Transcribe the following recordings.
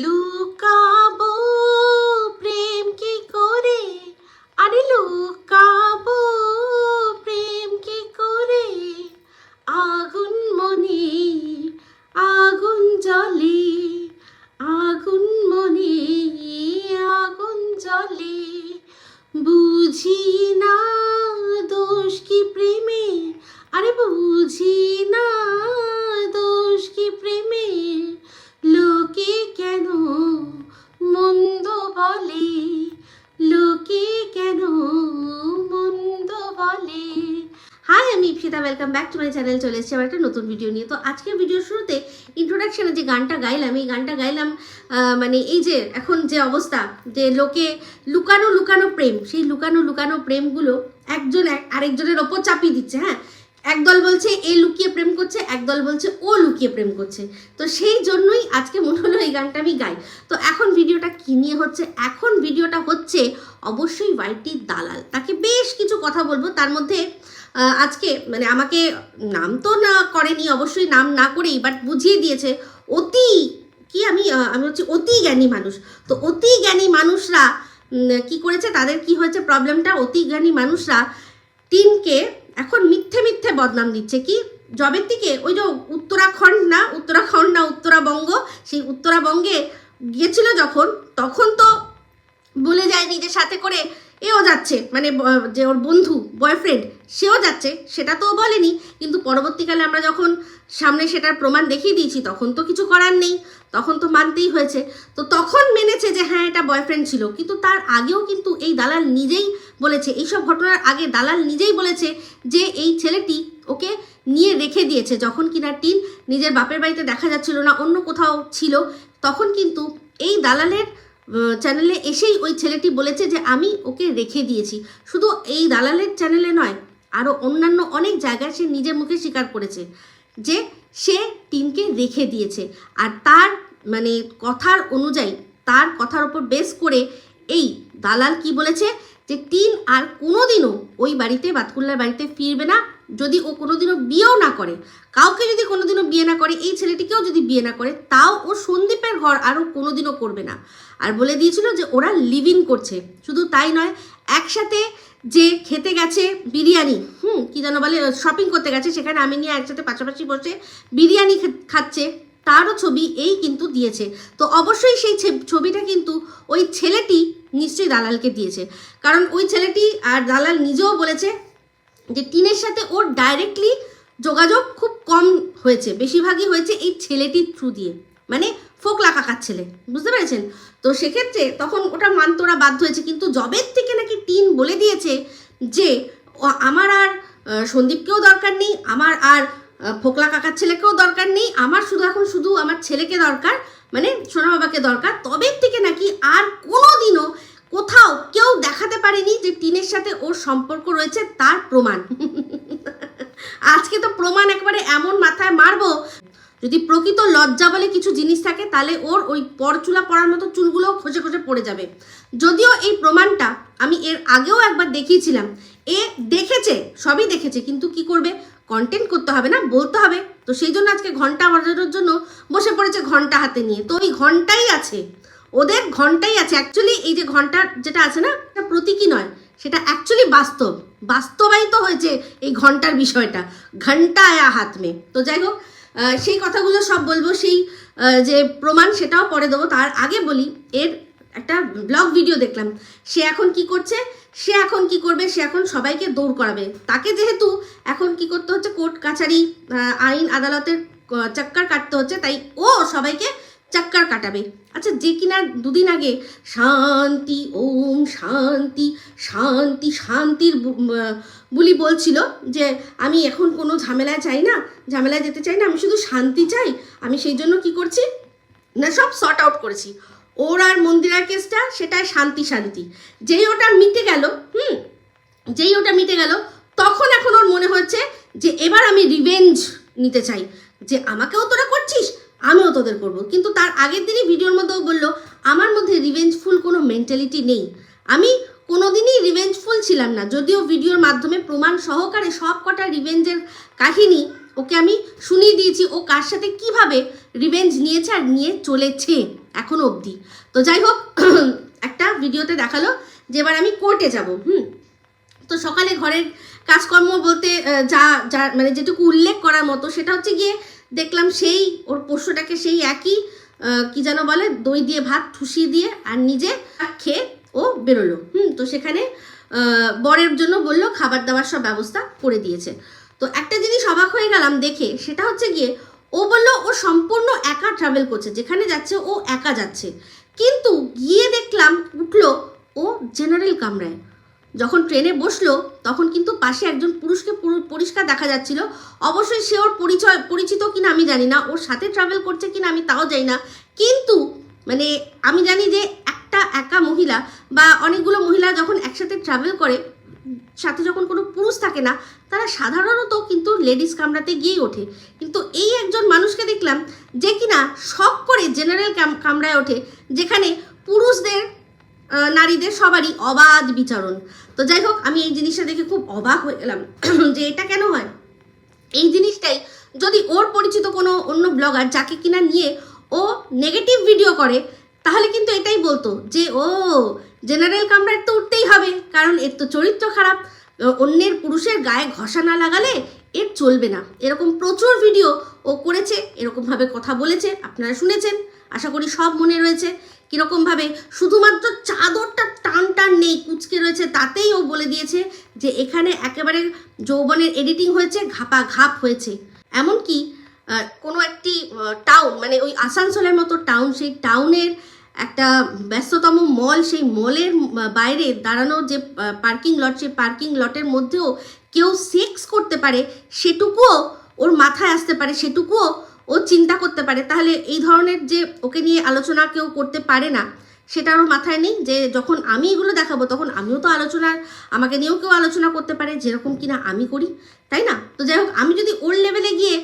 লুকাবো এসেছি আবার একটা নতুন ভিডিও নিয়ে। তো আজকের ভিডিওর শুরুতে ইন্ট্রোডাকশনে যে গানটা গাইলাম, এই গানটা গাইলাম মানে এই যে এখন যে অবস্থা, যে লোকে লুকানো লুকানো প্রেম, সেই লুকানো লুকানো প্রেমগুলো একজন এক- আরেকজনের ওপর চাপিয়ে দিচ্ছে হ্যাঁ? একদল বলছে, এ লুকিয়ে প্রেম করছে, একদল বলছে, ও লুকিয়ে প্রেম করছে। তো সেই জন্যই আজকে মনে হলো এই গানটা আমি গাই। তো এখন ভিডিওটা কি নিয়ে হচ্ছে? এখন ভিডিওটা হচ্ছে অবশ্যই ওয়াইটির দালাল। তাকে বেশ কিছু কথা বলব, তার মধ্যে আজকে মানে আমাকে নাম তো না করেনি, অবশ্যই নাম না করেই বাট বুঝিয়ে দিয়েছে, অতি কি আমি আমি হচ্ছে অতি জ্ঞানী মানুষ। তো অতি জ্ঞানী মানুষরা কি করেছে, তাদের কি হয়েছে প্রবলেমটা অতি জ্ঞানী মানুষরা টিনকে এখন মিথ্যে মিথ্যে বদনাম দিচ্ছে। কি? জবের থেকে ওই যে উত্তরাখণ্ড না উত্তরাখণ্ড না, উত্তরাবঙ্গ, সেই উত্তরাবঙ্গে গিয়েছিল যখন, তখন তো বলে যায়নি যে সাথে করে এও যাচ্ছে মানে যে ওর বন্ধু বয়ফ্রেন্ড সেও যাচ্ছে, সেটা তো বলেনি, কিন্তু পরবর্তীকালে আমরা যখন সামনে সেটার প্রমাণ দেখিয়ে দিয়েছি, তখন তো কিছু করার নেই, তখন তো মানতেই হয়েছে। তো তখন মেনেছে যে হ্যাঁ এটা বয়ফ্রেন্ড ছিল, কিন্তু তার আগেও কিন্তু এই দালাল নিজেই বলেছে, এইসব ঘটনার আগে দালাল নিজেই বলেছে যে এই ছেলেটি ওকে নিয়ে রেখে দিয়েছে, যখন কিনা টিন নিজের বাপের বাড়িতে দেখা যাচ্ছিল না, অন্য কোথাও ছিল, তখন কিন্তু এই দালালের চ্যানেলে এসেই ওই ছেলেটি বলেছে যে, আমি ওকে রেখে দিয়েছি। শুধু এই দালালের চ্যানেলে নয় আরও অন্যান্য অনেক জায়গায় সে নিজের মুখে স্বীকার করেছে যে, সে টিনকে রেখে দিয়েছে। আর তার মানে কথার অনুযায়ী, তার কথার ওপর বেস করে এই দালাল কি বলেছে যে টিন আর কোনোদিনও ওই বাড়িতে, বাতকুল্লার বাড়িতে ফিরবে না। যদি ও কোনোদিনও বিয়েও না করে, কাউকে যদি কোনোদিনও বিয়ে না করে, এই ছেলেটিকেও যদি বিয়ে না করে, তাও ও সন্দীপের ঘর আরও কোনোদিনও করবে না। আর বলে দিয়েছিল যে ওরা লিভ করছে। শুধু তাই নয়, একসাথে যে খেতে গেছে বিরিয়ানি, হুম, কি যেন বলে শপিং করতে গেছে, সেখানে আমি নিয়ে একসাথে পাশাপাশি বসে বিরিয়ানি খাচ্ছে, তারও ছবি এই কিন্তু দিয়েছে। তো অবশ্যই সেই ছবিটা কিন্তু ওই ছেলেটি নিশ্চয়ই দালালকে দিয়েছে। কারণ ওই ছেলেটি আর দালাল নিজেও বলেছে যে টিনের সাথে ওর ডাইরেক্টলি যোগাযোগ খুব কম হয়েছে, বেশিরভাগই হয়েছে এই ছেলেটির থ্রু দিয়ে। মানে ফোকলা কাকার ছেলে, বুঝতে পেরেছেন? তো সেক্ষেত্রে তখন ওটা মানতে ওরা বাধ্য হয়েছে, কিন্তু জবের থেকে নাকি টিন বলে দিয়েছে যে আমার আর সন্দীপকেও দরকার নেই, আমার আর ফোকলা কাকার ছেলেকেও দরকার নেই, আমার শুধু এখন শুধু আমার ছেলেকে দরকার মানে সোনা বাবাকে দরকার। তবে থেকে নাকি আর কোনোদিনও কোথাও কেউ দেখাতে পারেনি যে টিনের সাথে ওর সম্পর্ক রয়েছে, তার প্রমাণ। আজকে তো প্রমাণ একবারে এমন মাথায় মারবো, যদি প্রকৃত লজ্জা বলে কিছু জিনিস থাকে, তাহলে ওর ওই পরচুলা পড়ার মতো চুলগুলোও খসে খসে পড়ে যাবে। যদিও এই প্রমাণটা আমি এর আগেও একবার দেখিয়েছিলাম। এ দেখেছে, সবই দেখেছে, কিন্তু কি করবে? কন্টেন্ট করতে হবে না, বলতে হবে। তো সেই জন্য আজকে ঘণ্টা বাজানোর জন্য বসে পড়েছে ঘণ্টা হাতে নিয়ে। তো ওই ঘন্টাই আছে। ওদের ঘন্টাই আছে। অ্যাকচুয়ালি এই যে ঘণ্টা যেটা আছে না, এটা প্রতীকী নয়। সেটা অ্যাকচুয়ালি বাস্তব। বাস্তবায়িত হয়েছে এই ঘণ্টার বিষয়টা। ঘণ্টা আয়া হাত মে। তো যাই হোক সেই কথাগুলো সব বলব। সেই যে প্রমাণ সেটাও পরে দেবো। তার আগে বলি, এর একটা ব্লগ ভিডিও দেখলাম। সে এখন কি করছে? সে এখন কি করবে? সে এখন সবাইকে দৌড় করাবে। তাকে যেহেতু এখন কি করতে হচ্ছে? কোর্ট, কাছারি আইন, আদালতের চক্কর কাটতে হচ্ছে। তাই ও সবাইকে চক্কর কাটাবে। আচ্ছা যে কিনা দুদিন আগে শান্তি, ওম শান্তি শান্তি, শান্তির বুলি বলছিল যে, আমি এখন কোনো ঝামেলায় চাই না, ঝামেলায় যেতে চাই না, আমি শুধু শান্তি চাই, আমি সেই জন্য কি করছি? না, সব সর্ট আউট করেছি। ওর আর মন্দিরার কেসটা সেটাই শান্তি শান্তি। যেই ওটা মিটে গেল, হুম, যেই ওটা মিটে গেল, তখন এখন ওর মনে হচ্ছে যে, এবার আমি রিভেঞ্জ নিতে চাই। যে, আমাকেও তোরা করছিস আমিও তোদের করব। কিন্তু তার আগের দিনই ভিডিওর মধ্যেও বলল, আমার মধ্যে রিভেঞ্জফুল কোনো মেন্টালিটি নেই। আমি কোনোদিনই রিভেঞ্জফুল ছিলাম না। যদিও ভিডিওর মাধ্যমে প্রমাণ সহকারে সব কটা রিভেঞ্জের কাহিনী ওকে আমি শুনিয়ে দিয়েছি, ও কার সাথে কীভাবে রিভেঞ্জ নিয়েছে আর নিয়ে চলেছে এখন অবধি। তো যাই হোক, একটা ভিডিওতে দেখাল যে এবার আমি কোর্টে যাব, হুম? তো সকালে ঘরের কাজকর্ম বলতে যা যা মানে যেটুকু উল্লেখ করার মতো সেটা হচ্ছে গিয়ে দেখলাম সেই, ওর পোষ্যটাকে সেই একই কি যেন বলে, দই দিয়ে ভাত ঠুসিয়ে দিয়ে আর নিজে খেয়ে ও বেরোলো। হুম, তো সেখানে বরের জন্য বলল, খাবার দাবার সব ব্যবস্থা করে দিয়েছে। তো একটা জিনিস অবাক হয়ে গেলাম দেখে, সেটা হচ্ছে গিয়ে, ও বলল, ও সম্পূর্ণ একা ট্রাভেল করছে, যেখানে যাচ্ছে ও একা যাচ্ছে। কিন্তু গিয়ে দেখলাম, উঠল ও জেনারেল কামরায়। যখন ট্রেনে বসল, তখন কিন্তু পাশে একজন পুরুষকে পরিষ্কার দেখা যাচ্ছিল। অবশ্যই সে ওর পরিচয়, পরিচিত কিনা আমি জানি না, ওর সাথে ট্রাভেল করছে কিনা আমি তাও জানি না। কিন্তু মানে আমি জানি যে একটা একা মহিলা বা অনেকগুলো মহিলা যখন একসাথে ট্রাভেল করে, সাথে যখন কোনো পুরুষ থাকে না, তারা সাধারণত কিন্তু লেডিস কামরাতে গিয়েই ওঠে। কিন্তু এই একজন মানুষকে দেখলাম যে কিনা শখ করে জেনারেল কামরায় ওঠে, যেখানে পুরুষদের নারীদের সবারই অবাধ বিচরণ। তো যাই হোক, আমি এই জিনিসটা দেখে খুব অবাক হয়ে গেলাম যে এটা কেন হয়? এই জিনিসটাই যদি ওর পরিচিত কোনো অন্য ব্লগার যাকে কিনা নিয়ে ও নেগেটিভ ভিডিও করে, তাহলে কিন্তু এটাই বলতো যে, ও জেনারেল কামরায় তো উঠতেই হবে, কারণ এর তো চরিত্র খারাপ। অন্যের পুরুষের গায়ে ঘষা না লাগালে এর চলবে না। এরকম প্রচুর ভিডিও ও করেছে, এরকমভাবে কথা বলেছে, আপনারা শুনেছেন। আশা করি সব মনে রয়েছে। কীরকমভাবে শুধুমাত্র চাদরটা টান টান নেই কুচকে রয়েছে, তাতেই ও বলে দিয়েছে যে এখানে একেবারে যৌবনের এডিটিং হয়েছে ঘাপা ঘাপ হয়েছে। এমনকি কোনো একটি টাউন মানে ওই আসানসোলের মতো টাউন সেই টাউনের একটা ব্যস্ততম মল সেই মলের বাইরে দাঁড়ানো যে পার্কিং লট সেই পার্কিং লটের মধ্যেও কেউ সেক্স করতে পারে, সেটুকুও ওর মাথায় আসতে পারে, সেটুকুও ও চিন্তা করতে পারে। তাহলে এই ধরনের যে ওকে নিয়ে আলোচনা কেউ করতে পারে না, সেটা ওর মাথায় নেই যে যখন আমি এগুলো দেখাবো তখন আমিও তো আলোচনার, আমাকে নিয়েও কেউ আলোচনা করতে পারে যেরকম কিনা আমি করি, তাই না? তো যাই হোক, আমি যদি ওর লেভেলে গিয়ে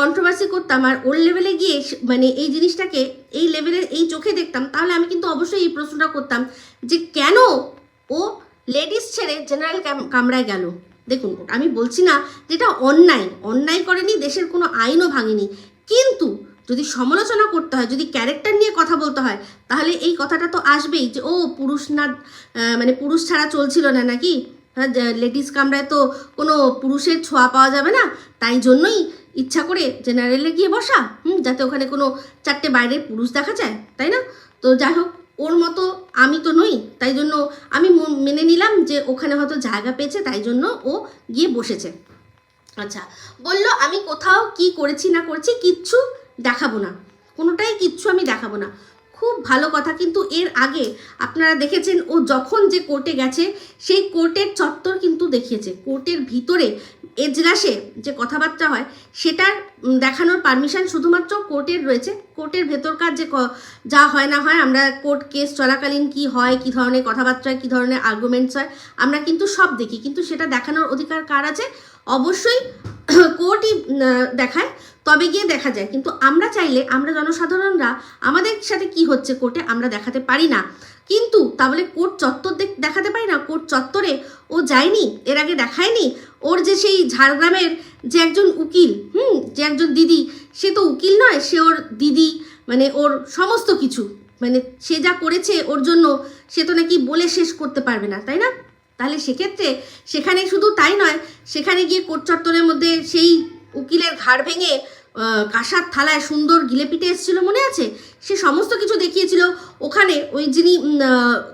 কন্ট্রোভার্সি করতাম আর ওর লেভেলে গিয়ে মানে এই জিনিসটাকে, এই লেভেলের এই চোখে দেখতাম, তাহলে আমি কিন্তু অবশ্যই এই প্রশ্নটা করতাম যে কেন ও লেডিস ছেড়ে জেনারেল কামরায় গেল? দেখুন, আমি বলছি না যেটা অন্যায়। অন্যায় করেনি, দেশের কোনো আইনও ভাঙেনি। কিন্তু যদি সমালোচনা করতে হয়, যদি ক্যারেক্টার নিয়ে কথা বলতে হয়, তাহলে এই কথাটা তো আসবেই যে, ও পুরুষ না মানে পুরুষ ছাড়া চলছিল না নাকি? হ্যাঁ লেডিস কামরায় তো কোনো পুরুষের ছোঁয়া পাওয়া যাবে না। তাই জন্যই ইচ্ছা করে জেনারেলে গিয়ে বসা, হুম, যাতে ওখানে কোনো চারটে বাইরের পুরুষ দেখা যায়, তাই না? তো যাই হোক ওর মতো আমি তো নই, তাই জন্য আমি মেনে নিলাম যে ওখানে হয়তো জায়গা পেয়েছে, তাই জন্য ও গিয়ে বসেছে। আচ্ছা বলল, আমি কোথাও কি করেছি না করেছি কিচ্ছু দেখাবো না। কোনোটাই কিচ্ছু আমি দেখাবো না। খুব ভালো কথা। কিন্তু এর আগে আপনারা দেখেছেন, ও যখন যে কোর্টে গেছে, সেই কোর্টের চত্বর কিন্তু দেখিয়েছে। কোর্টের ভিতরে এজলাসে যে কথাবার্তা হয়, সেটার দেখানোর পারমিশন শুধুমাত্র কোর্টের রয়েছে। কোর্টের ভেতরকার যে যা হয় না হয়, আমরা কোর্ট কেস চলাকালীন কি হয়, কি ধরনের কথাবার্তা হয়, কি ধরনের আর্গুমেন্টস হয়, আমরা কিন্তু সব দেখি। কিন্তু সেটা দেখানোর অধিকার কার আছে? অবশ্যই কোর্টই দেখায়। তবে গিয়ে দেখা যায়। কিন্তু আমরা চাইলে আমরা জনসাধারণরা আমাদের সাথে কি হচ্ছে কোর্টে আমরা দেখাতে পারি না। কিন্তু তাহলে কোর্ট চত্বর দেখ- দেখাতে পারি না? কোর্ট চত্বরে ও যায়নি? এর আগে দেখায়নি? ওর যে সেই ঝাড়গ্রামের যে একজন উকিল, হুম, যে একজন দিদি, সে তো উকিল নয়, সে ওর দিদি মানে ওর সমস্ত কিছু। মানে সে যা করেছে ওর জন্য সে তো নাকি বলে শেষ করতে পারবে না, তাই না? তাহলে সেক্ষেত্রে সেখানে শুধু তাই নয়, সেখানে গিয়ে কোর্ট চত্বরের মধ্যে সেই উকিলের ঘাড় ভেঙে কাঁসার থালায় সুন্দর গিলে পিঠে এসেছিল মনে আছে? সে সমস্ত কিছু দেখিয়েছিল। ওখানে ওই যিনি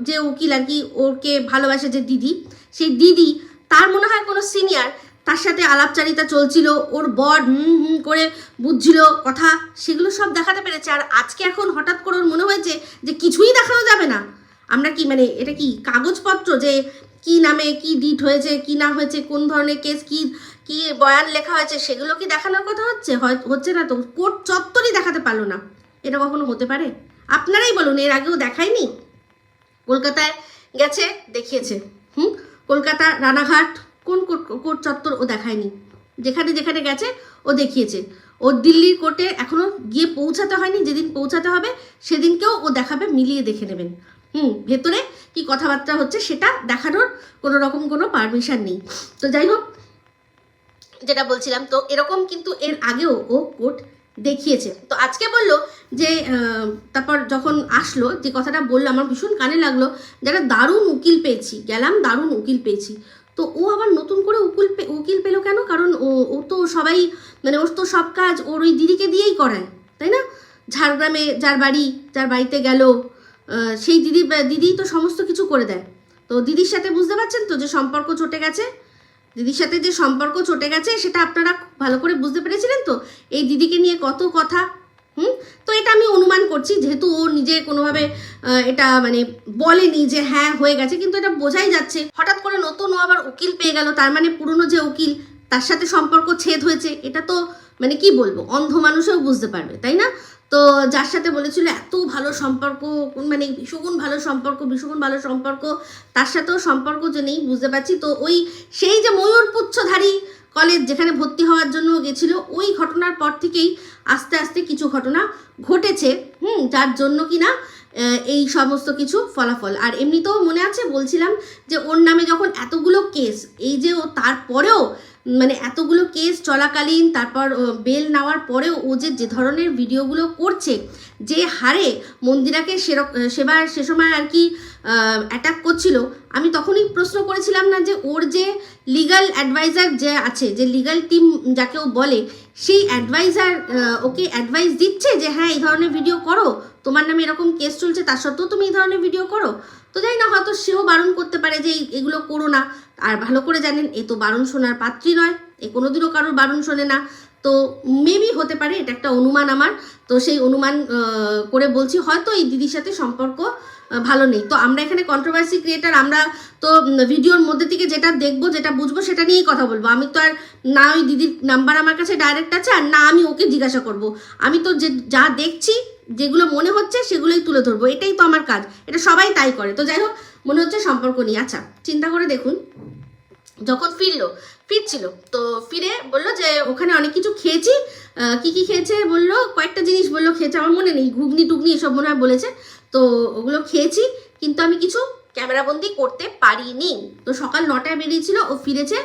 যে উকিল আর কি ওকে ভালোবাসে যে দিদি, সেই দিদি, তার মনে হয় কোনো সিনিয়র তার সাথে আলাপচারিতা চলছিল, ওর বর হুম হুম করে বুঝছিল কথা, সেগুলো সব দেখাতে পেরেছে। আর আজকে এখন হঠাৎ করে ওর মনে হয়েছে যে কিছুই দেখানো যাবে না। আমরা কি মানে এটা কি কাগজপত্র যে কি নামে কি ডিট হয়েছে, কি না হয়েছে, কোন ধরনের কেস কি কি বয়ান লেখা হয়েছে সেগুলো কি দেখানোর কথা হচ্ছে? হচ্ছে না তো। কোর্ট চত্বরই দেখাতে পারল না। এটা কখনো হতে পারে? আপনারাই বলুন, এর আগেও দেখায়নি? কলকাতায় গেছে, দেখিয়েছে। হুম? কলকাতা রানাঘাট, কোন কোর্ট চত্বর ও দেখায়নি? যেখানে যেখানে গেছে, ও দেখিয়েছে। ও দিল্লির কোর্টে এখনও গিয়ে পৌঁছাতে হয়নি, যেদিন পৌঁছাতে হবে, সেদিনকেও ও দেখাবে, মিলিয়ে দেখে নেবেন। হুম, ভেতরে কি কথাবার্তা হচ্ছে সেটা দেখানোর কোনো রকম কোনো পারমিশন নেই। তো যাই হোক যেটা বলছিলাম, তো এরকম কিন্তু এর আগেও ও কোর্ট দেখিয়েছে। তো আজকে বলল যে তারপর যখন আসলো, যে কথাটা বলল, আমার ভীষণ কানে লাগল, যে একটা দারুণ উকিল পেয়েছি, গেলাম, দারুণ উকিল পেয়েছি। তো ও আবার নতুন করে উকিল উকিল পেল কেন? কারণ ও ও তো সবাই মানে ওর তো সব কাজ ওর ওই দিদিকে দিয়েই করায়, তাই না? ঝাড়গ্রামে যার বাড়ি, যার বাড়িতে গেল সেই দিদি দিদি তো সমস্ত কিছু করে দেয়। তো দিদির সাথে বুঝতে পারছেন তো যে সম্পর্ক চটে গেছে? দিদির সাথে যে সম্পর্ক চটে গেছে, সেটা আপনারা ভালো করে বুঝতে পেরেছিলেন তো? এই দিদিকে নিয়ে কত কথা, হুম? তো এটা আমি অনুমান করছি, যেহেতু ও নিজে কোনোভাবে এটা মানে বলেনি যে হ্যাঁ হয়ে গেছে, কিন্তু এটা বোঝাই যাচ্ছে। হঠাৎ করে নতুন ও আবার উকিল পেয়ে গেল, তার মানে পুরনো যে উকিল, তার সাথে সম্পর্ক ছেদ হয়েছে, এটা তো মানে কি বলব, অন্ধ মানুষেও বুঝতে পারবে, তাই না? তো যার সাথে বলেছিল এত ভালো সম্পর্ক মানে ভীষণ ভালো সম্পর্ক, ভীষণ ভালো সম্পর্ক, তার সাথেও সম্পর্ক যে নেই, বুঝতে পারছি। তো ওই সেই যে ময়ূর পুচ্ছধারী কলেজ যেখানে ভর্তি হওয়ার জন্য গেছিল, ওই ঘটনার পর থেকেই আস্তে আস্তে কিছু ঘটনা ঘটেছে। হুম, যার জন্য কি না এই সমস্ত কিছু ফলাফল। আর এমনিতেও মনে আছে, বলছিলাম যে ওর নামে যখন এতগুলো কেস, এই যে ও তারপরেও মানে এতগুলো কেস চলাকালীন, তারপর বেল নেওয়ার পরেও ও যে যে ধরনের ভিডিওগুলো করছে, যে হারে মন্দিরাকে সেরক সেবার, সে সময় আর কি অ্যাটাক করছিল, আমি তখনই প্রশ্ন করেছিলাম না যে, ওর যে লিগাল অ্যাডভাইজার যে আছে, যে লিগাল টিম যাকে ও বলে, সেই অ্যাডভাইজার ওকে অ্যাডভাইস দিচ্ছে যে হ্যাঁ এই ধরনের ভিডিও করো, তোমার নামে এরকম কেস চলছে, তার সত্ত্বেও তুমি এই ধরনের ভিডিও করো? তো জানি না, হয়তো সেও বারণ করতে পারে যে এগুলো করো না। আর ভালো করে জানেন, এ তো বারণ শোনার পাত্রী নয়, এ কোনোদিনও কারোর বারণ শোনে না। তো মেবি হতে পারে, এটা একটা অনুমান আমার। তো সেই অনুমান করে বলছি, হয়তো এই দিদির সাথে সম্পর্ক ভালো নেই। তো আমরা এখানে কন্ট্রোভার্সি ক্রিয়েটার আমরা তো ভিডিওর মধ্যে থেকে যেটা দেখব, যেটা বুঝব, সেটা নিয়েই কথা বলব। আমি তো আর না ওই দিদির নাম্বার আমার কাছে ডাইরেক্ট আছে, আর না আমি ওকে জিজ্ঞাসা করব। আমি তো যে, যা দেখছি যেগুলো মনে হচ্ছে সেগুলোই তুলে ধরবো। এটাই তো আমার কাজ। এটা সবাই তাই করে। তো যাই হোক, মনে হচ্ছে সম্পর্ক নিয়ে আচ্ছা চিন্তা করে দেখুন। যখন ফিরলো, ফিরছিল, তো ফিরে বলল যে, ওখানে অনেক কিছু খেয়েছি। কি কি খেয়েছে? বলল, কয়েকটা জিনিস বলল খেয়েছে। আমার মনে নেই। ঘুগনি টুগনি এসব মনে হয় বলেছে। তো ওগুলো খেয়েছি, কিন্তু আমি কিছু ক্যামেরাবন্দি করতে পারিনি। তো সকাল নটায় বেরিয়েছিল, ও ফিরেছে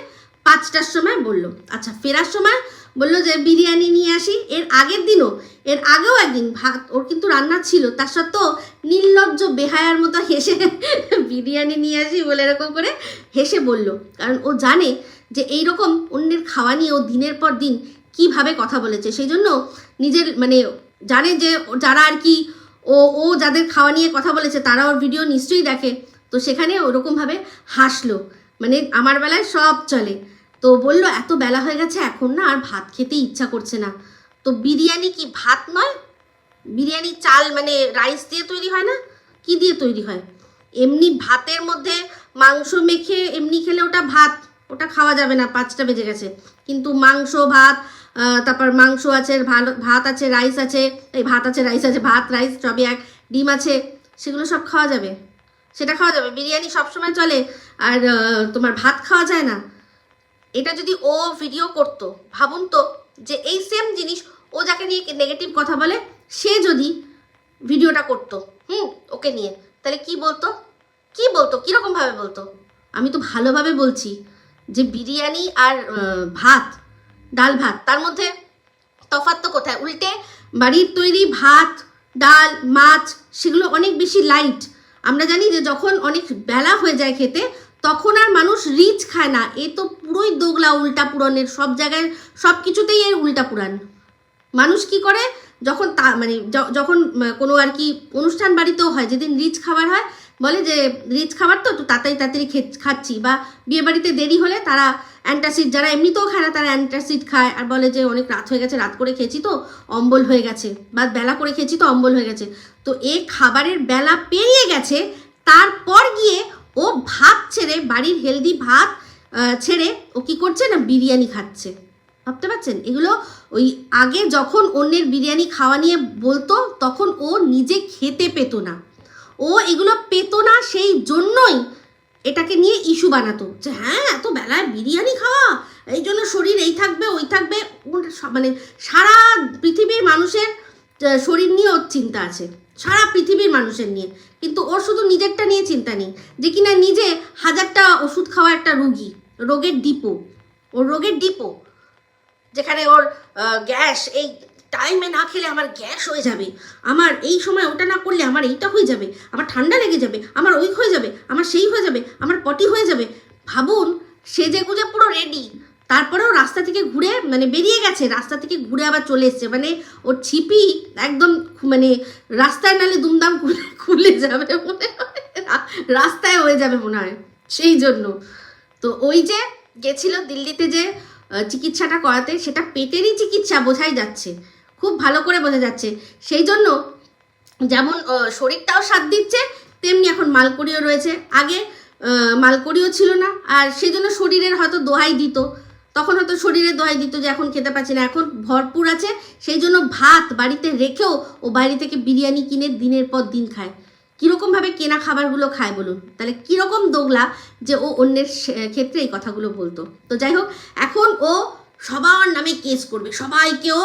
পাঁচটার সময় বলল। আচ্ছা ফেরার সময় বলল যে বিরিয়ানি নিয়ে আসি। এর আগের দিনও, এর আগেও একদিন ভাত, ওর কিন্তু রান্না ছিল। তার সত্ত্বেও নির্লজ্জ বেহায়ার মতো হেসে বিরিয়ানি নিয়ে আসি বলে এরকম করে হেসে বলল। কারণ ও জানে যে এই রকম অন্যের খাওয়া নিয়ে ও দিনের পর দিন কীভাবে কথা বলেছে। সেই জন্য নিজের মানে জানে যে যারা আর কি ও ও যাদের খাওয়া নিয়ে কথা বলেছে, তারা ওর ভিডিও নিশ্চয়ই দেখে। তো সেখানে ওরকমভাবে হাসলো। মানে আমার বেলায় সব চলে। তো বলল, এত বেলা হয়ে গেছে এখন না, আর ভাত খেতে ইচ্ছা করছে না। তো বিরিয়ানি কি ভাত নয়? বিরিয়ানি চাল মানে রাইস দিয়ে তৈরি হয় না? কি দিয়ে তৈরি হয়? এমনি ভাতের মধ্যে মাংস মেখে এমনি খেলে ওটা ভাত, ওটা খাওয়া যাবে না, পাঁচটা বেজে গেছে। কিন্তু মাংস, ভাত তারপর মাংস আছে, ভালো, ভাত আছে রাইস আছে, এই ভাত আছে রাইস আছে, ভাত রাইস সবই এক, ডিম আছে, সেগুলো সব খাওয়া যাবে। সেটা খাওয়া যাবে, বিরিয়ানি সবসময় চলে, আর তোমার ভাত খাওয়া যায় না। এটা যদি ও ভিডিও করতো, ভাবুন তো, যে এই সেম জিনিস ও যাকে নিয়ে নেগেটিভ কথা বলে, সে যদি ভিডিওটা করতো, হুম, ওকে নিয়ে, তাহলে কি বলতো? কি বলতো? কীরকম ভাবে বলতো? আমি তো ভালোভাবে বলছি যে বিরিয়ানি আর ভাত, ডাল ভাত, তার মধ্যে তফাৎ তো কোথায়? উল্টে বাড়ির তৈরি ভাত, ডাল, মাছ, সেগুলো অনেক বেশি লাইট আমরা জানি যে যখন অনেক বেলা হয়ে যায় খেতে তখন আর মানুষ রিচ খায় না। এ তো পুরোই দোগলা, উল্টা পুরনের সব জায়গায়, সব কিছুতেই এর উল্টা পুরান মানুষ কি করে? যখন তা মানে যখন কোনো আর কি অনুষ্ঠান বাড়িতেও হয়, যেদিন রিচ খাবার হয়, বলে যে রিচ খাবার তো একটু তাড়াতাড়ি তাড়াতাড়ি খাচ্ছি। বা বিয়ে বাড়িতে দেরি হলে তারা অ্যান্টাসিড যারা এমনিতেও খায় না, তারা অ্যান্টাসিড খায়। আর বলে যে, অনেক রাত হয়ে গেছে, রাত করে খেয়েছি তো, অম্বল হয়ে গেছে। বা, বেলা করে খেয়েছি তো, অম্বল হয়ে গেছে। তো এ খাবারের বেলা পেরিয়ে গেছে, তারপর গিয়ে ও ভাত ছেড়ে, বাড়ির হেলদি ভাত ছেড়ে ও কি করছে না বিরিয়ানি খাচ্ছে? ভাবতে পারছেন? এগুলো ওই আগে যখন অন্যের বিরিয়ানি খাওয়া নিয়ে বলতো, তখন ও নিজে খেতে পেতো না। ও এগুলো পেতো না, সেই জন্যই এটাকে নিয়ে ইস্যু বানাতো। যে হ্যাঁ এত বেলায় বিরিয়ানি খাওয়া, এই জন্য শরীর এই থাকবে, ওই থাকবে মানে সারা পৃথিবীর মানুষের শরীর নিয়ে ওর চিন্তা আছে। সারা পৃথিবীর মানুষের নিয়ে। কিন্তু ওর শুধু নিজেরটা নিয়ে চিন্তা নেই, যে কিনা নিজে হাজারটা ওষুধ খাওয়া একটা রুগী, রোগের ডিপো। ওর রোগের ডিপো, যেখানে ওর গ্যাস, এই টাইমে না খেলে আমার গ্যাস হয়ে যাবে। আমার এই সময় ওটা না করলে আমার এইটা হয়ে যাবে, আমার ঠান্ডা লেগে যাবে, আমার ওই হয়ে যাবে, আমার সেই হয়ে যাবে, আমার পটি হয়ে যাবে। ভাবুন সেজে গুজে পুরো রেডি তারপরেও রাস্তা থেকে ঘুরে মানে বেরিয়ে গেছে, রাস্তা থেকে ঘুরে আবার চলে এসছে। মানে ওর ছিপি একদম মানে রাস্তায় নালে দুমদাম খুলে যাবে মনে হয়। রাস্তায় হয়ে যাবে মনে হয়, সেই জন্য। তো ওই যে গেছিল দিল্লিতে যে চিকিৎসাটা করাতে, সেটা পেটেরই চিকিৎসা বোঝাই যাচ্ছে। খুব ভালো করে বোঝা যাচ্ছে। সেই জন্য যেমন শরীরটাও সাথ দিচ্ছে, তেমনি এখন মালকড়িও রয়েছে। আগে মালকড়িও ছিল না, আর সেই জন্য শরীরের হয়তো দোহাই দিত। তখন হয়তো শরীরে দোহাই দিত যে এখন খেতে পাচ্ছি না, এখন ভরপুর আছে। সেই জন্য ভাত বাড়িতে রেখেও ও বাইরে থেকে বিরিয়ানি কিনে দিনের পর দিন খায়। কীরকমভাবে কেনা খাবারগুলো খায় বলুন? তাহলে কীরকম দোগলা যে ও অন্যের ক্ষেত্রে এই কথাগুলো বলতো। তো যাই হোক, এখন ও সবার নামে কেস করবে সবাইকেও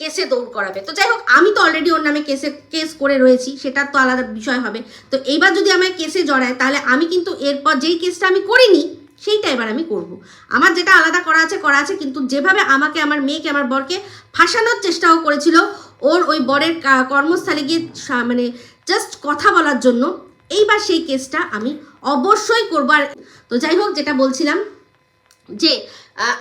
কেসে দৌড় করাবে। তো যাই হোক, আমি তো অলরেডি ওর নামে কেসে, কেস করে রয়েছি, সেটা তো আলাদা বিষয় হবে। তো এইবার যদি আমায় কেসে জড়ায়, তাহলে আমি কিন্তু এরপর যেই কেসটা আমি করিনি সেইটা এবার আমি করব। আমার যেটা আলাদা করা আছে করা আছে, কিন্তু যেভাবে আমাকে, আমার মেয়েকে, আমার বরকে ফাঁসানোর চেষ্টাও করেছিল, ওর ওই বরের কর্মস্থলে গিয়ে মানে জাস্ট কথা বলার জন্য, এইবার সেই কেসটা আমি অবশ্যই করব। আর তো যাই হোক, যেটা বলছিলাম যে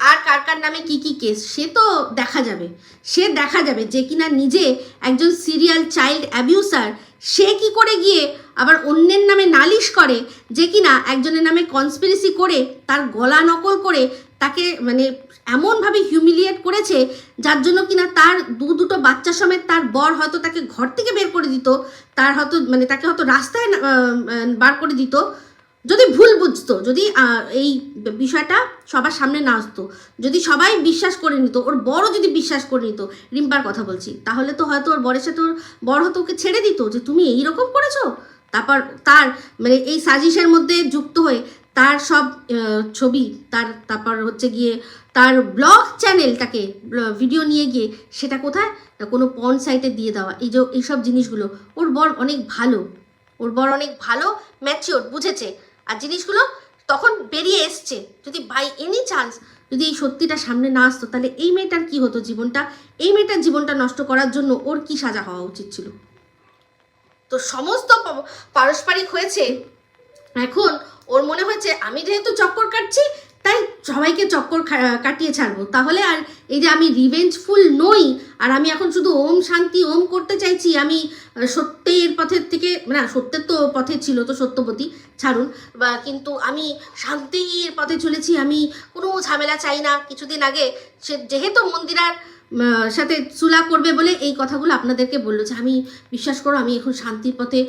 আর কার কার নামে কি কি কেস সে তো দেখা যাবে। সে দেখা যাবে যে কিনা নিজে একজন সিরিয়াল চাইল্ড অ্যাবিউসার সে কি করে গিয়ে আবার অন্যের নামে নালিশ করে যে কিনা একজনের নামে কনস্পিরেসি করে, তার গলা নকল করে তাকে মানে এমনভাবে হিউমিলিয়েট করেছে, যার জন্য কিনা তার দু দুটো বাচ্চা সমেত তার বর হয়তো তাকে ঘর থেকে বের করে দিত, তার হয়তো মানে তাকে হয়তো রাস্তায় বার করে দিত। যদি ভুল বুঝতো, যদি এই বিষয়টা সবার সামনে না আসতো, যদি সবাই বিশ্বাস করে নিত, ওর বড় যদি বিশ্বাস করে নিত, রিম্পার কথা বলছি, তাহলে তো হয়তো ওর বরের সাথে ওর বড় হয়তো ওকে ছেড়ে দিত যে তুমি এই রকম করেছ। তারপর তার মানে এই সাজিশের মধ্যে যুক্ত হয়ে তার সব ছবি, তার, তারপর হচ্ছে গিয়ে তার ব্লগ চ্যানেলটাকে ভিডিও নিয়ে গিয়ে সেটা কোথায়? না কোনো পন সাইটে দিয়ে দেওয়া, এই যে, এইসব জিনিসগুলো, ওর বর অনেক ভালো, ওর বর অনেক ভালো, ম্যাচিওর, বুঝেছে। আর জিনিসগুলো তখন বেরিয়ে এসছে। যদি বাই এনি চান্স যদি এই সত্যিটা সামনে না আসতো, তাহলে এই মেয়েটার কি হতো জীবনটা? এই মেয়েটার জীবনটা নষ্ট করার জন্য ওর কি সাজা হওয়া উচিত ছিল? তো সমস্ত পারস্পরিক হয়েছে। এখন ওর মনে হয়েছে, আমি যেহেতু চক্কর কাটছি তাই সবাইকে চক্কর কাটিয়ে ছাড়বো। তাহলে আর এই যে আমি রিভেঞ্জফুল নই, আর আমি এখন শুধু ওম শান্তি, ওম করতে চাইছি, আমি সত্যের পথের থেকে, না, সত্যের তো পথে ছিল তো সত্যবতী ছাড়ুন। বা কিন্তু আমি শান্তির পথে চলেছি, আমি কোনো ঝামেলা চাই না। কিছুদিন আগে সে যেহেতু মন্দিরার সাথে চুলা করবে বলে এই কথাগুলো আপনাদেরকে বলল যে আমি বিশ্বাস করো, আমি এখন শান্তির পথে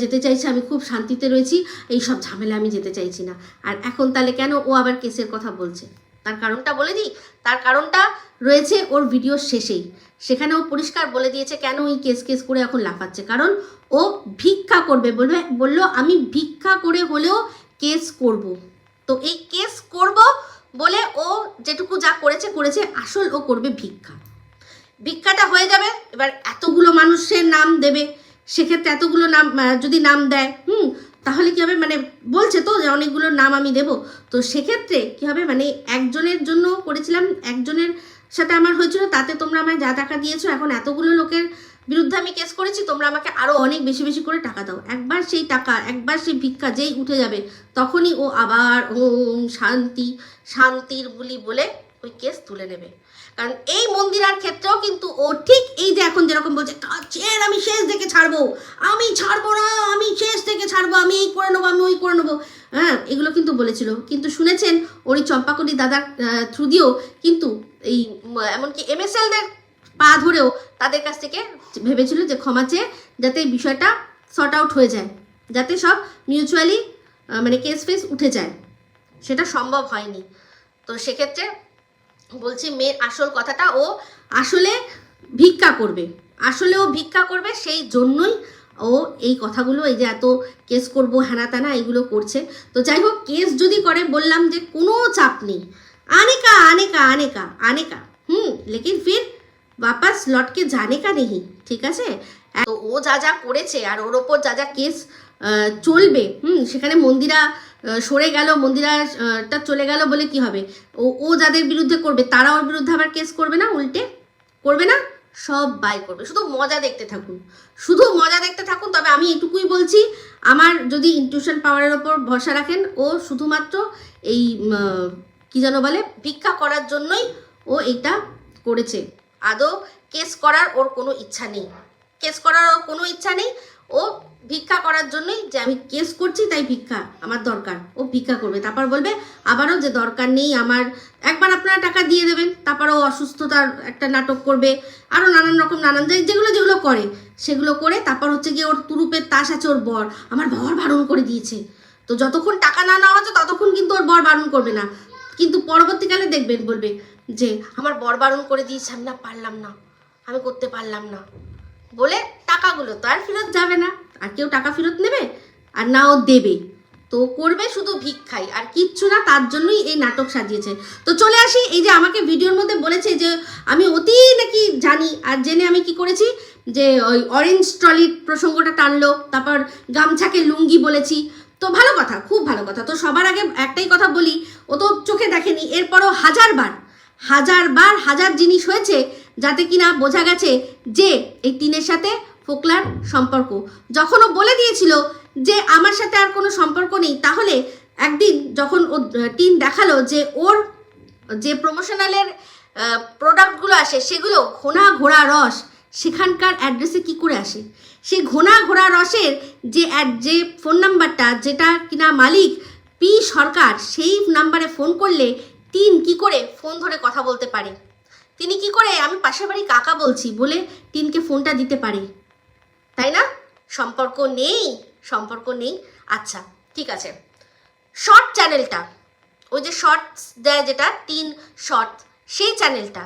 যেতে চাইছি, আমি খুব শান্তিতে রয়েছি, এই সব ঝামেলা আমি যেতে চাইছি না। আর এখন তাহলে কেন ও আবার কেসের কথা বলছে? তার কারণটা বলে দিই, তার কারণটা রয়েছে ওর ভিডিওর শেষেই। সেখানে ও পরিষ্কার বলে দিয়েছে কেন ওই কেস কেস করে এখন লাফাচ্ছে। কারণ ও ভিক্ষা করবে বলবে বলল, আমি ভিক্ষা করে হলেও কেস করব। তো এই কেস করব বলে ও যেটুকু যা করেছে করেছে, আসল ও করবে ভিক্ষা। ভিক্ষাটা হয়ে যাবে, এবার এতগুলো মানুষের নাম দেবে, সেক্ষেত্রে এতগুলো নাম যদি নাম দেয়, হুম, তাহলে কি হবে? মানে বলছে তো যে অনেকগুলো নাম আমি দেব। তো সেক্ষেত্রে কি হবে? মানে একজনের জন্য করেছিলাম, একজনের সাথে আমার হয়েছিল, তাতে তোমরা আমায় যা টাকা দিয়েছ, এখন এতগুলো লোকের বিরুদ্ধে আমি কেস করেছি, তোমরা আমাকে আরও অনেক বেশি বেশি করে টাকা দাও। একবার সেই টাকা, একবার সেই ভিক্ষা যেই উঠে যাবে, তখনই ও আবার ওম শান্তি, শান্তির বুলি বলে ওই কেস তুলে নেবে। কারণ এই মন্দিরার ক্ষেত্রেও কিন্তু ও ঠিক এই যে এখন যেরকম বলছে কাছের আমি শেষ দেখে ছাড়বো, আমি ছাড়বো না, আমি শেষ থেকে ছাড়বো, আমি এই করে নেব, আমি ওই করে নেব। হ্যাঁ এগুলো কিন্তু বলেছিল। কিন্তু শুনেছেন ওরই চম্পাকলি দাদার থ্রু দিয়েও কিন্তু এই এমনকি এমএসএলদের পা ধরেও তাদের কাছ থেকে ভেবেছিল যে ক্ষমা চেয়ে যাতে বিষয়টা শর্ট আউট হয়ে যায়, যাতে সব মিউচুয়ালি মানে কেস ফেস উঠে যায়। সেটা সম্ভব হয়নি। তো সেক্ষেত্রে বলছি মেয়ের আসল কথাটা, ও আসলে ভিক্ষা করবে। আসলে ও ভিক্ষা করবে সেই জন্যই ও এই কথাগুলো, এই যে এত কেস করব হ্যানা ত্যানা এগুলো করছে। তো যাই হোক কেস যদি করে, বললাম যে কোনো চাপ নেই। আনেকা আনেকা আনেকা আনেকা। হুম, লেকিন ফির বাপাস লটকে জানে কা নেই ঠিক আছে? তো ও যা যা করেছে আর ওর ওপর যা যা কেস চলবে, হুম, সেখানে মন্দিরা সরে গেল মন্দিরাটা চলে গেল বলে কি হবে? ও ও যাদের বিরুদ্ধে করবে, তারা ওর বিরুদ্ধে আবার কেস করবে না, উল্টে? করবে না? সব বাই করবে। শুধু মজা দেখতে থাকুন। শুধু মজা দেখতে থাকুন, তবে আমি এটুকুই বলছি, আমার যদি ইনটিউশন পাওয়ারের ওপর ভরসা রাখেন, ও শুধুমাত্র এই কি যেন বলে, ভিক্ষা করার জন্যই ও এটা করেছে। আদৌ কেস করার ওর কোনো ইচ্ছা নেই। কেস করার ওর কোনো ইচ্ছা নেই। ও ভিক্ষা করার জন্যই যে আমি কেস করছি তাই ভিক্ষা আমার দরকার। ও ভিক্ষা করবে। তারপর বলবে, আবারও যে দরকার নেই আমার, একবার আপনারা টাকা দিয়ে দেবেন। তারপর ও অসুস্থতার একটা নাটক করবে। আরও নানান রকম, নানান যেগুলো যেগুলো করে, সেগুলো করে, তারপর হচ্ছে গিয়ে ওর তুরুপের তাস আছে ওর বর। আমার বর বারণ করে দিয়েছে। তো যতক্ষণ টাকা না নেওয়া হচ্ছে, ততক্ষণ কিন্তু ওর বর বারণ করবে না। কিন্তু পরবর্তীকালে দেখবেন, বলবে যে আমার বর বারণ করে দিয়েছে, আমি না পারলাম না, আমি করতে পারলাম না। বলে টাকাগুলো তো আর ফেরত যাবে না। আর কেউ টাকা ফেরত নেবে? আর না ও দেবে। তো করবে শুধু ভিক্ষাই, আর কিচ্ছু না, তার জন্যই এই নাটক সাজিয়েছে। তো চলে আসি, এই যে আমাকে ভিডিওর মধ্যে বলেছে যে, আমি অতি নাকি জানি, আর জেনে আমি কি করেছি? যে ওই অরেঞ্জ ট্রলির প্রসঙ্গটা টানলো, তারপর গামছাকে লুঙ্গি বলেছি। তো ভালো কথা, খুব ভালো কথা। তো সবার আগে একটাই কথা বলি, ও তো চোখে দেখেনি, এরপরও হাজারবার হাজারবার হাজার জিনিস হয়েছে যাতে কিনা বোঝা গেছে যে এই টিনের সাথে ফোকলার সম্পর্ক। যখন ও বলে দিয়েছিল যে আমার সাথে আর কোনো সম্পর্ক নেই, তাহলে একদিন যখন ও টিন দেখাল যে ওর যে প্রমোশনালের প্রোডাক্টগুলো আসে, সেগুলো ঘোনা ঘোড়া রস, সেখানকার অ্যাড্রেসে কি করে আসে? সেই ঘোনা ঘোড়া রসের যে যে ফোন নাম্বারটা যেটা কিনা মালিক, পি সরকার, সেই নাম্বারে ফোন করলে তিন কি করে ফোন ধরে কথা বলতে পারে? তিনি কি করে, আমি পাশের বাড়ি কাকা বলছি, বলে তিনকে ফোনটা দিতে পারে। তাই না? সম্পর্ক নেই সম্পর্ক নেই। আচ্ছা ঠিক আছে। শর্ট চ্যানেলটা, ওই যে শর্টস দেয় যেটা, তিন শর্ট, সেই চ্যানেলটা।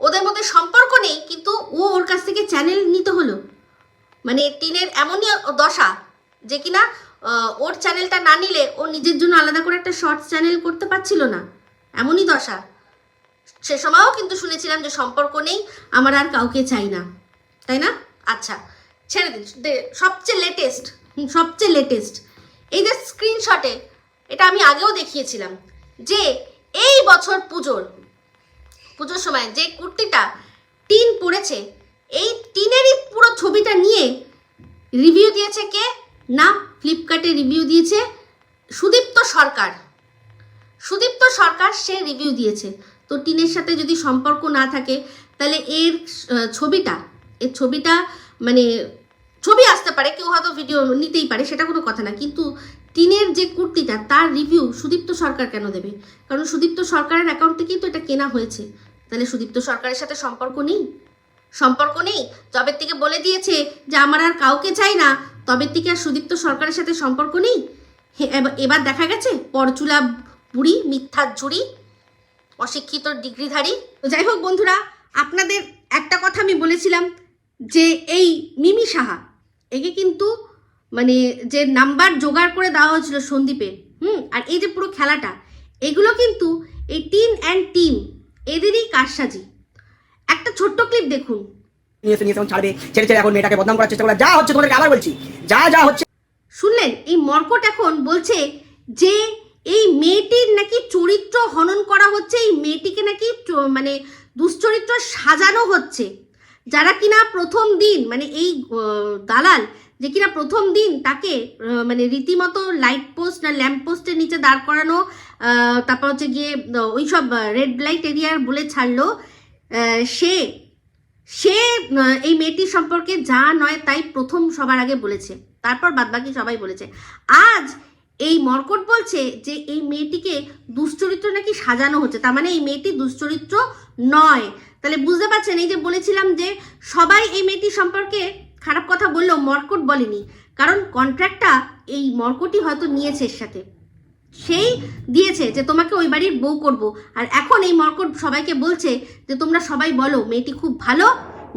ওদের মধ্যে সম্পর্ক নেই, কিন্তু ও ওর কাছ থেকে চ্যানেল নিতে হলো। মানে টিনের এমনই দশা যে কিনা ওর চ্যানেলটা না নিলে ও নিজের জন্য আলাদা করে একটা শর্টস চ্যানেল করতে পারছিল না। এমনই দশা। সে সময়ও কিন্তু শুনেছিলাম যে সম্পর্ক নেই, আমার আর কাউকে চাই না। তাই না? আচ্ছা ছেড়ে দিন। সবচেয়ে লেটেস্ট সবচেয়ে লেটেস্ট এই যে স্ক্রিনশটে এটা আমি আগেও দেখিয়েছিলাম যে এই বছর পুজোর পুজোর সময় যে কুর্তিটা টিন পরেছে, এই টিনেরই পুরো ছবিটা নিয়ে রিভিউ দিয়েছে কে? না ফ্লিপকার্টে রিভিউ দিয়েছে সুদীপ্ত সরকার। সুদীপ্ত সরকার সে রিভিউ দিয়েছে। তো টিনের সাথে যদি সম্পর্ক না থাকে, তাহলে এর ছবিটা এর ছবিটা মানে ছবি আসতে পারে, কেউ হয়তো ভিডিও নিতেই পারে, সেটা কোনো কথা না। কিন্তু টিনের যে কুর্তিটা, তার রিভিউ সুদীপ্ত সরকার কেন দেবে? কারণ সুদীপ্ত সরকারের অ্যাকাউন্ট থেকেই তো এটা কেনা হয়েছে। তাহলে সুদীপ্ত সরকারের সাথে সম্পর্ক নেই? সম্পর্ক নেই? তবে থেকে বলে দিয়েছে যে আমার আর কাউকে চাই না তবে থেকে আর সুদীপ্ত সরকারের সাথে সম্পর্ক নেই? এবার দেখা গেছে? পরচুলা বুড়ি মিথ্যার ঝুড়ি অশিক্ষিত ডিগ্রিধারী। তো যাই হোক বন্ধুরা আপনাদের একটা কথা আমি বলেছিলাম যে এই মিমি সাহা একে কিন্তু মানে যে নাম্বার জোগাড় করে দেওয়া হয়েছিল সন্দীপের হুম আর এই যে পুরো খেলাটা এগুলো কিন্তু এই টিম অ্যান্ড টিম এদেরই কারসাজি। একটা ছোট্ট ক্লিপ দেখুন। নিয়ে এসে নিয়ে এখন ছাড়বে ছেড়ে ছেড়ে এখন মেয়েটাকে বদনাম করার চেষ্টা করে যা হচ্ছে তোমাদেরকে আবার বলছি যা যা হচ্ছে। শুনলেন এই মর্কট এখন বলছে যে এই মেয়েটির নাকি চরিত্র হনন করা হচ্ছে, এই মেয়েটিকে নাকি মানে দুশ্চরিত্র সাজানো হচ্ছে। যারা কিনা প্রথম দিন মানে এই দালাল যে কিনা প্রথম দিন তাকে মানে রীতিমতো লাইট পোস্ট না ল্যাম্প পোস্টের নিচে দাঁড় করানো তারপর হচ্ছে গিয়ে ওই সব রেড লাইট এরিয়ার বলে ছাড়লো সে সে এই মেয়েটির সম্পর্কে যা নয় তাই প্রথম সবার আগে বলেছে। তারপর বাদবাকি সবাই বলেছে। আজ এই মর্কট বলছে যে এই মেয়েটিকে দুশ্চরিত্র নাকি সাজানো হচ্ছে। তার মানে এই মেয়েটি দুশ্চরিত্র নয়। তাহলে বুঝতে পারছেন, এই যে বলেছিলাম যে সবাই এই মেয়েটি সম্পর্কে খারাপ কথা বললেও মর্কট বলেনি। কারণ কন্ট্রাক্টটা এই মর্কটই হয়তো নিয়েছে এর সাথে। সেই দিয়েছে যে তোমাকে ওই বাড়ির বউ করব। আর এখন এই মর্কট সবাইকে বলছে যে তোমরা সবাই বলো, মেয়েটি খুব ভালো,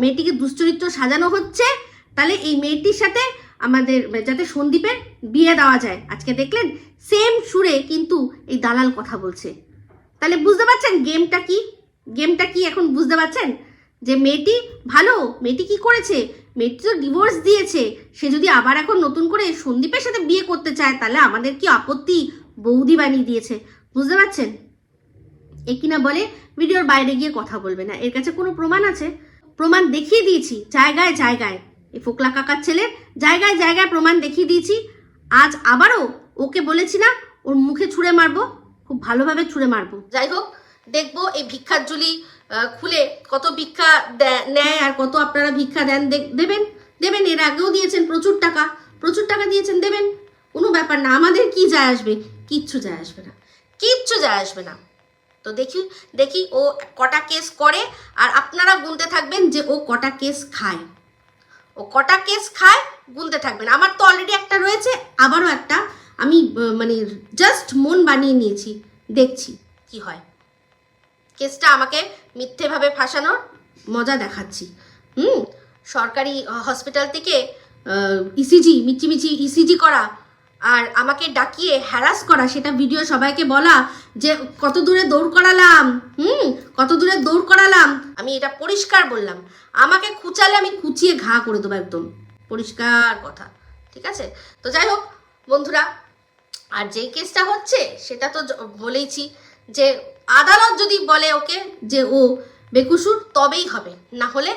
মেয়েটিকে দুশ্চরিত্র সাজানো হচ্ছে। তাহলে এই মেয়েটির সাথে আমাদের, যাতে সন্দীপের বিয়ে দেওয়া যায়। আজকে দেখলেন সেম সুরে কিন্তু এই দালাল কথা বলছে। তাহলে বুঝতে পারছেন গেমটা কি? গেমটা কি এখন বুঝতে পারছেন? যে মেয়েটি ভালো, মেয়েটি কি করেছে? মেয়েটি তো ডিভোর্স দিয়েছে। সে যদি আবার এখন নতুন করে সন্দীপের সাথে বিয়ে করতে চায়, তাহলে আমাদের কি আপত্তি? বৌদি বানিয়ে দিয়েছে। বুঝতে পারছেন? এ কিনা বলে ভিডিওর বাইরে গিয়ে কথা বলবে না। এর কাছে কোনো প্রমাণ আছে? প্রমাণ দেখিয়ে দিয়েছি। জায়গায় জায়গায়। এই ফোকলা কাকার ছেলের জায়গায় জায়গায় প্রমাণ দেখিয়ে দিয়েছি। আজ আবারও ওকে বলেছি না, ওর মুখে ছুঁড়ে মারবো, খুব ভালোভাবে ছুঁড়ে মারবো। যাই হোক, দেখব এই ভিক্ষার ঝুলি খুলে কত ভিক্ষা নেয় আর কত আপনারা ভিক্ষা দেন দেবেন। দেবেন, এর আগেও দিয়েছেন প্রচুর টাকা। প্রচুর টাকা দিয়েছেন, দেবেন। কোনো ব্যাপার না, আমাদের কি যায় আসবে? কিচ্ছু যায় আসবে না। কিচ্ছু যায় আসবে না। তো দেখি দেখি ও কটা কেস করে, আর আপনারা গুনতে থাকবেন যে ও কটা কেস খায়। ও কটা কেস খায় গুনতে থাকবেন। আমার তো অলরেডি একটা রয়েছে, আবারও একটা। আমি মানে জাস্ট মন বানিয়ে নিয়েছি। দেখছি কি হয়। কেসটা আমাকে মিথ্যেভাবে ফাঁসানোর মজা দেখাচ্ছি। হুম? সরকারি হসপিটাল থেকে ইসিজি মিচি মিচি ইসিজি করা আর আমাকে ডাকিয়ে হ্যারাস করা, সেটা ভিডিও সবাইকে বলা যে কত দূরে দৌড় করালাম। হুম? কত দূরে দৌড় করালাম। আমি এটা পরিষ্কার বললাম। আমাকে খুচালে আমি খুচিয়ে ঘা করে দেবো একদম। পরিষ্কার কথা, ঠিক আছে? তো যাই হোক, বন্ধুরা, আর যেই কেসটা হচ্ছে, সেটা তো বলেইছি যে আদালত যদি বলে ওকে যে ও বেকুসুর, তবেই হবে। না হলে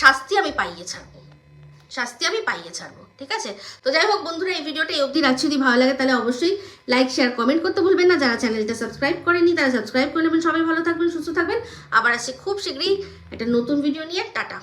শাস্তি আমি পাইয়ে ছাড়বো। শাস্তি আমি পাইয়ে ছাড়বো, ঠিক আছে? তো যাই হোক, বন্ধুরা, এই ভিডিওটা এই অবধি রাখছি। যদি ভালো লাগে, তাহলে অবশ্যই লাইক শেয়ার কমেন্ট করতে ভুলবেন না। যারা চ্যানেলটা সাবস্ক্রাইব করেনি তারা সাবস্ক্রাইব করে নেবেন। সবাই ভালো থাকবেন, সুস্থ থাকবেন। আবার আসছি খুব শীঘ্রই একটা নতুন ভিডিও নিয়ে। টাটা।